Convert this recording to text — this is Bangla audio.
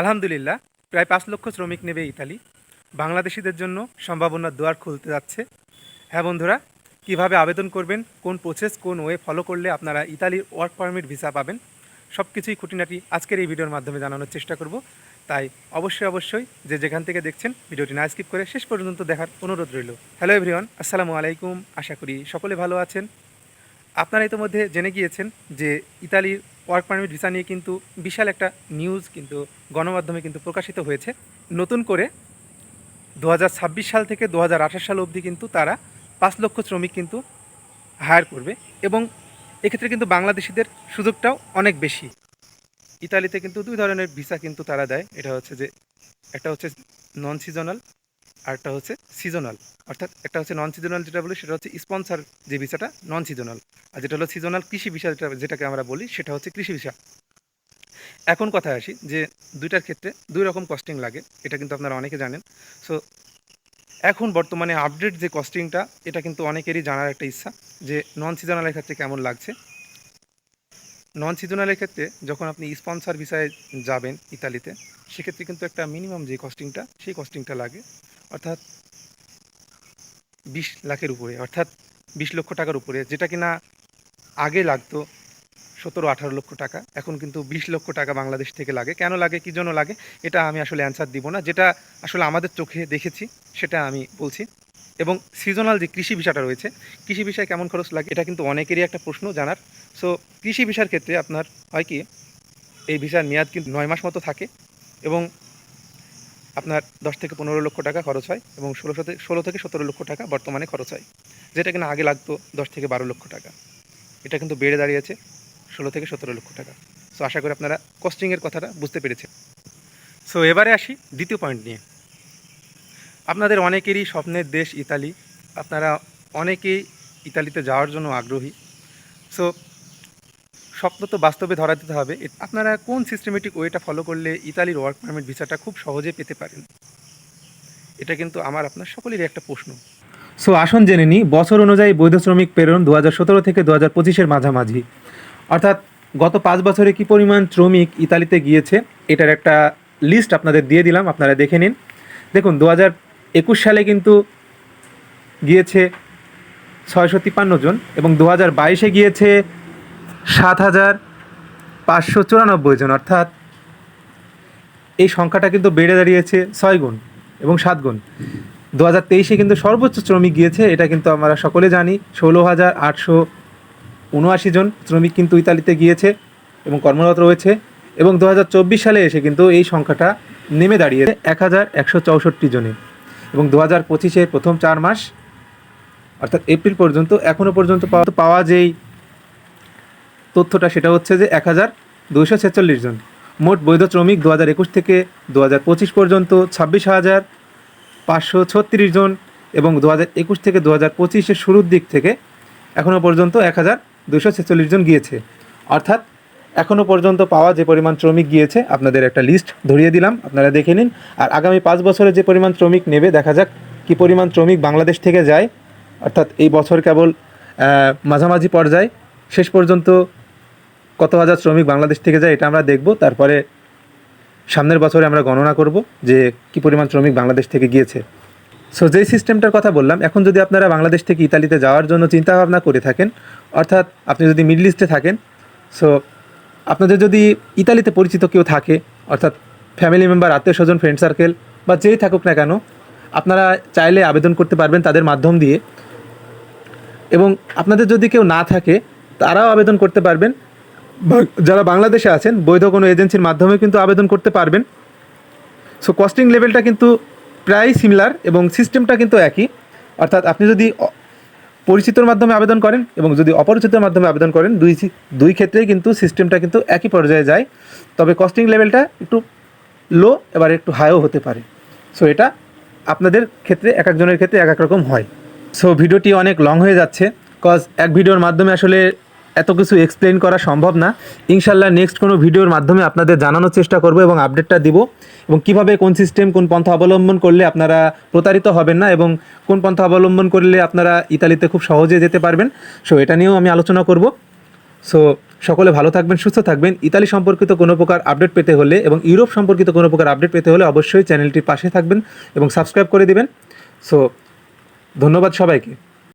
আলহামদুলিল্লাহ, প্রায় পাঁচ লক্ষ শ্রমিক নেবে ইতালি। বাংলাদেশিদের জন্য সম্ভাবনার দুয়ার খুলতে যাচ্ছে। হ্যাঁ বন্ধুরা, কীভাবে আবেদন করবেন, কোন প্রসেস কোন ওয়ে ফলো করলে আপনারা ইতালির ওয়ার্ক পারমিট ভিসা পাবেন সব কিছুই খুঁটিনাটি আজকের এই ভিডিওর মাধ্যমে জানানোর চেষ্টা করব। তাই অবশ্যই অবশ্যই যে যেখান থেকে দেখছেন, ভিডিওটি না স্কিপ করে শেষ পর্যন্ত দেখার অনুরোধ রইল। হ্যালো এভরিওয়ান আসসালামু আলাইকুম। আশা করি সকলে ভালো আছেন। আপনারা ইতিমধ্যে জেনে গিয়েছেন যে ইতালির ওয়ার্ক পারমিট, ভিসা নিয়ে কিন্তু বিশাল একটা নিউজ কিন্তু গণমাধ্যমে কিন্তু প্রকাশিত হয়েছে। নতুন করে দু হাজার ছাব্বিশ সাল থেকে দু হাজার আঠাশ সাল অবধি কিন্তু তারা পাঁচ লক্ষ শ্রমিক কিন্তু হায়ার করবে এবং এক্ষেত্রে কিন্তু বাংলাদেশিদের সুযোগটাও অনেক বেশি। ইতালিতে কিন্তু দুই ধরনের ভিসা কিন্তু তারা দেয়। এটা হচ্ছে যে, একটা হচ্ছে নন সিজনাল আর একটা হচ্ছে সিজনাল অর্থাৎ একটা হচ্ছে নন সিজনাল যেটা বলি, সেটা হচ্ছে স্পন্সর যে ভিসাটা নন সিজনাল আর যেটা হলো সিজনাল কৃষি ভিসা যেটা, যেটাকে আমরা বলি, সেটা হচ্ছে কৃষি ভিসা। এখন কথায় আসি যে দুইটার ক্ষেত্রে দুই রকম কস্টিং লাগে, এটা কিন্তু আপনারা অনেকে জানেন। সো এখন বর্তমানে আপডেট যে কস্টিংটা এটা কিন্তু অনেকেরই জানার একটা ইচ্ছা যে নন সিজনালের ক্ষেত্রে কেমন লাগছে। নন সিজনালের ক্ষেত্রে যখন আপনি স্পন্সর ভিসায় যাবেন ইতালিতে, সেক্ষেত্রে কিন্তু একটা মিনিমাম যে কস্টিংটা সেই কস্টিংটা লাগে। অর্থাৎ বিশ লাখের উপরে, অর্থাৎ বিশ লক্ষ টাকার উপরে, যেটা কিনা আগে লাগতো সতেরো আঠারো লক্ষ টাকা, এখন কিন্তু বিশ লক্ষ টাকা বাংলাদেশ থেকে লাগে। কেন লাগে, কী জন্য লাগে, এটা আমি আসলে অ্যান্সার দিব না। যেটা আসলে আমাদের চোখে দেখেছি, সেটা আমি বলছি। এবং সিজনাল যে কৃষি ভিসাটা রয়েছে, কৃষি ভিসায় কেমন খরচ লাগে, এটা কিন্তু অনেকেরই একটা প্রশ্ন জানার। সো কৃষি ভিসার ক্ষেত্রে আপনার হয় কি, এই ভিসার মেয়াদ কিন্তু নয় মাস মতো থাকে এবং আপনার দশ থেকে পনেরো লক্ষ টাকা খরচ হয় এবং ষোলো ষোলো থেকে সতেরো লক্ষ টাকা বর্তমানে খরচ হয়। যেটা কিনা আগে লাগতো দশ থেকে বারো লক্ষ টাকা। এটা কিন্তু বেড়ে দাঁড়িয়েছে ষোলো থেকে সতেরো লক্ষ টাকা। সো আশা করি আপনারা কস্টিংয়ের কথাটা বুঝতে পেরেছেন। সো এবারে আসি দ্বিতীয় পয়েন্ট নিয়ে। আপনাদের অনেকেরই স্বপ্নের দেশ ইতালি। আপনারা অনেকেই ইতালিতে যাওয়ার জন্য আগ্রহী। সো স্বপ্ন তো বাস্তবে ধরা দিতে হবে। আপনারা কোন সিস্টেমেটিক ওয়েটা ফলো করলে ইতালির ওয়ার্ক পারমিট ভিসাটা খুব সহজে পেতে পারেন? এটা কিন্তু আমার, আপনার সকলেরই একটা প্রশ্ন। সো আসন জেনে নিই, বছর অনুযায়ী বৈধ শ্রমিক প্রেরণ দু হাজার সতেরো থেকে দু হাজার পঁচিশের মাঝামাঝি। অর্থাৎ গত পাঁচ বছরে কি পরিমাণ শ্রমিক ইতালিতে গিয়েছে, এটার একটা লিস্ট আপনাদের দিয়ে দিলাম, আপনারা দেখে নিন। দেখুন দু হাজার একুশ সালে কিন্তু গিয়েছে ছয়শো তিপ্পান্ন জন এবং দু হাজার বাইশে গিয়েছে সাত হাজার পাঁচশো চুরানব্বই জন, অর্থাৎ এই সংখ্যাটা কিন্তু বেড়ে দাঁড়িয়েছে ছয় গুণ এবং সাত গুণ। দু হাজার তেইশে কিন্তু সর্বোচ্চ শ্রমিক গিয়েছে, এটা কিন্তু আমরা সকলে জানি। ষোলো হাজার আটশো উনআশি জন শ্রমিক কিন্তু ইতালিতে গিয়েছে এবং কর্মরত রয়েছে। এবং দু হাজার চব্বিশ সালে এসে কিন্তু এই সংখ্যাটা নেমে দাঁড়িয়েছে এক হাজার একশো চৌষট্টি জনে। এবং দু হাজার পঁচিশের প্রথম চার মাস, অর্থাৎ এপ্রিল পর্যন্ত এখনও পর্যন্ত পাওয়া যেই তথ্যটা সেটা হচ্ছে যে এক হাজার দুশো ছেচল্লিশ জন। মোট বৈধ শ্রমিক দু হাজার একুশ থেকে দু হাজার পঁচিশ পর্যন্ত ছাব্বিশ হাজার পাঁচশো ছত্রিশ জন এবং দু হাজার একুশ থেকে দু হাজার পঁচিশের শুরুর দিক থেকে এখনও পর্যন্ত এক হাজার দুশো ছেচল্লিশ জন গিয়েছে। অর্থাৎ এখনও পর্যন্ত পাওয়া যে পরিমাণ শ্রমিক গিয়েছে, আপনাদের একটা লিস্ট ধরিয়ে দিলাম, আপনারা দেখে নিন। আর আগামী পাঁচ বছরে যে পরিমাণ শ্রমিক নেবে, দেখা যাক কী পরিমাণ শ্রমিক বাংলাদেশ থেকে যায়। অর্থাৎ এই বছর কেবল মাঝামাঝি পর্যায়ে। শেষ পর্যন্ত কত হাজার শ্রমিক বাংলাদেশ থেকে যায় এটা আমরা দেখব। তারপরে সামনের বছরে আমরা গণনা করব যে কী পরিমাণ শ্রমিক বাংলাদেশ থেকে গিয়েছে। সো যেই সিস্টেমটার কথা বললাম, এখন যদি আপনারা বাংলাদেশ থেকে ইতালিতে যাওয়ার জন্য চিন্তা ভাবনা করে থাকেন, অর্থাৎ আপনি যদি মিডল ইস্টে থাকেন সো আপনাদের যদি ইতালিতে পরিচিত কেউ থাকে, অর্থাৎ ফ্যামিলি মেম্বার আত্মীয় স্বজন ফ্রেন্ড সার্কেল বা যেই থাকুক না কেন, আপনারা চাইলে আবেদন করতে পারবেন তাদের মাধ্যম দিয়ে। এবং আপনাদের যদি কেউ না থাকে, তারাও আবেদন করতে পারবেন। যারা বাংলাদেশে আছেন, বৈধ কোনো এজেন্সির মাধ্যমে কিন্তু আবেদন করতে পারবেন। সো কস্টিং লেভেলটা কিন্তু প্রায় সিমিলার এবং সিস্টেমটা কিন্তু একই। অর্থাৎ আপনি যদি পরিচিতর মাধ্যমে আবেদন করেন এবং যদি অপরিচিতর মাধ্যমে আবেদন করেন, দুই দুই ক্ষেত্রেই কিন্তু সিস্টেমটা কিন্তু একই পর্যায়ে যায়। তবে কস্টিং লেভেলটা একটু লো এবার একটু হাইও হতে পারে। সো এটা আপনাদের ক্ষেত্রে, এক একজনের ক্ষেত্রে এক এক রকম হয়। সো ভিডিওটি অনেক লং হয়ে যাচ্ছে কজ এক ভিডিওর মাধ্যমে আসলে এত কিছু এক্সপ্লেন করা সম্ভব না। ইনশাল্লাহ নেক্সট কোনো ভিডিওর মাধ্যমে আপনাদের জানানোর চেষ্টা করব এবং আপডেটটা দিব এবং কীভাবে কোন সিস্টেম কোন পন্থা অবলম্বন করলে আপনারা প্রতারিত হবেন না এবং কোন পন্থা অবলম্বন করলে আপনারা ইতালিতে খুব সহজে যেতে পারবেন। সো এটা নিয়েও আমি আলোচনা করব। সো সকলে ভালো থাকবেন, সুস্থ থাকবেন। ইতালি সম্পর্কিত কোনো প্রকার আপডেট পেতে হলে এবং ইউরোপ সম্পর্কিত কোনো প্রকার আপডেট পেতে হলে অবশ্যই চ্যানেলটির পাশে থাকবেন এবং সাবস্ক্রাইব করে দিবেন। সো ধন্যবাদ সবাইকে।